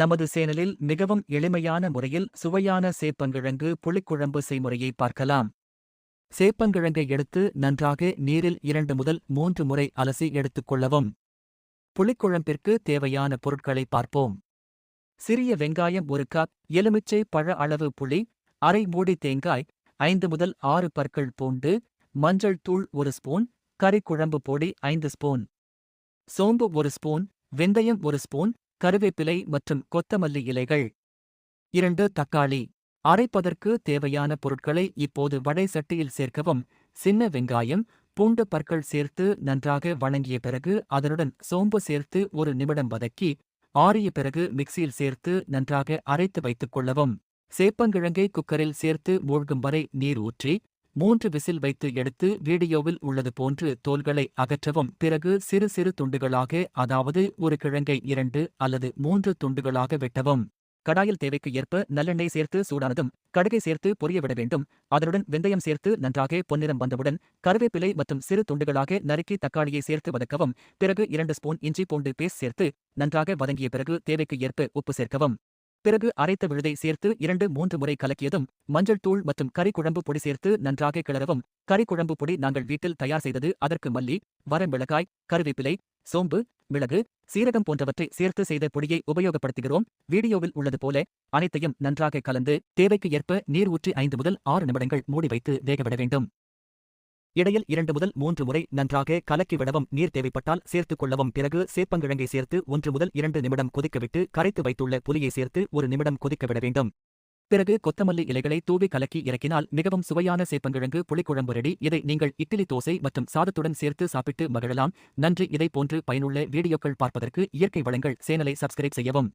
நமது சேனலில் மிகவும் எளிமையான முறையில் சுவையான சேப்பங்கிழங்கு புளிக்குழம்பு செய்முறையை பார்க்கலாம். சேப்பங்கிழங்கை எடுத்து நன்றாக நீரில் இரண்டு முதல் மூன்று முறை அலசி எடுத்துக் கொள்ளவும். புளிக்குழம்பிற்கு தேவையான பொருட்களை பார்ப்போம். சிறிய வெங்காயம் ஒரு கப் எலுமிச்சை பழ அளவு புளி அரை மூடி தேங்காய் ஐந்து முதல் ஆறு பற்கள் பூண்டு மஞ்சள் தூள் ஒரு ஸ்பூன் கறிக்குழம்பு பொடி ஐந்து ஸ்பூன். சோம்பு ஒரு ஸ்பூன் வெந்தயம் ஒரு ஸ்பூன் கருவேப்பிலை மற்றும் கொத்தமல்லி இலைகள். இரண்டு தக்காளி. அரைப்பதற்கு தேவையான பொருட்களை இப்போது வடை சட்டியில் சேர்க்கவும் சின்ன வெங்காயம் பூண்டு பற்கள் சேர்த்து நன்றாக வணங்கிய பிறகு அதனுடன் சோம்பு சேர்த்து ஒரு நிமிடம் வதக்கி ஆறிய பிறகு மிக்சியில் சேர்த்து நன்றாக அரைத்து வைத்துக் கொள்ளவும். சேப்பங்கிழங்கை குக்கரில் சேர்த்து மூழ்கும் வரை நீர் ஊற்றி மூன்று விசில் வைத்து எடுத்து வீடியோவில் உள்ளது போன்று தோல்களை அகற்றவும் பிறகு சிறு சிறு துண்டுகளாக அதாவது ஒரு கிழங்கை இரண்டு அல்லது மூன்று துண்டுகளாக வெட்டவும். கடாயில் தேவைக்கு ஏற்ப நல்லெண்ணெய் சேர்த்து சூடானதும் கடுகை சேர்த்து பொரிய விட வேண்டும். அதனுடன் வெந்தயம் சேர்த்து நன்றாக பொன்னிறம் வந்தவுடன் கருவேப்பிலை மற்றும் சிறு துண்டுகளாக நறுக்கி தக்காளியை சேர்த்து வதக்கவும். பிறகு இரண்டு ஸ்பூன் இஞ்சி பூண்டு பேஸ்ட் சேர்த்து நன்றாக வதங்கிய பிறகு தேவைக்கு ஏற்ப உப்பு சேர்க்கவும். பிறகு அரைத்த விழுதை சேர்த்து இரண்டு மூன்று முறை கலக்கியதும் மஞ்சள் தூள் மற்றும் கறி குழம்பு பொடி சேர்த்து நன்றாக கிளறவும். கறி குழம்பு பொடி நாங்கள் வீட்டில் தயார் செய்தது அதற்கு மல்லி வரமிளகாய் கருவேப்பிலை சோம்பு மிளகு சீரகம் போன்றவற்றை சேர்த்து செய்த பொடியை உபயோகப்படுத்துகிறோம். வீடியோவில் உள்ளது போல அனைத்தையும் நன்றாக கலந்து தேவைக்கு ஏற்ப நீர் ஊற்றி ஐந்து முதல் ஆறு நிமிடங்கள் மூடி வைத்து வேகவிட வேண்டும். இடையில் இரண்டு முதல் மூன்று முறை நன்றாக கலக்கி விடவும் நீர் தேவைப்பட்டால் சேர்த்துக் கொள்ளவும். பிறகு சேப்பங்கிழங்கை சேர்த்து ஒன்று முதல் இரண்டு நிமிடம் கொதிக்கவிட்டு கரைத்து வைத்துள்ள புலியை சேர்த்து ஒரு நிமிடம் கொதிக்க விட வேண்டும். பிறகு கொத்தமல்லி இலைகளை தூவி கலக்கி இறக்கினால் மிகவும் சுவையான சேப்பங்கிழங்கு புளிக்குழம்பு ரெடி. இதை நீங்கள் இட்லி தோசை மற்றும் சாதத்துடன் சேர்த்து சாப்பிட்டு மகிழலாம். நன்றி. இதை போன்று பயனுள்ள வீடியோக்கள் பார்ப்பதற்கு இயற்கை வளங்கள் சேனலை சப்ஸ்கிரைப் செய்யவும்.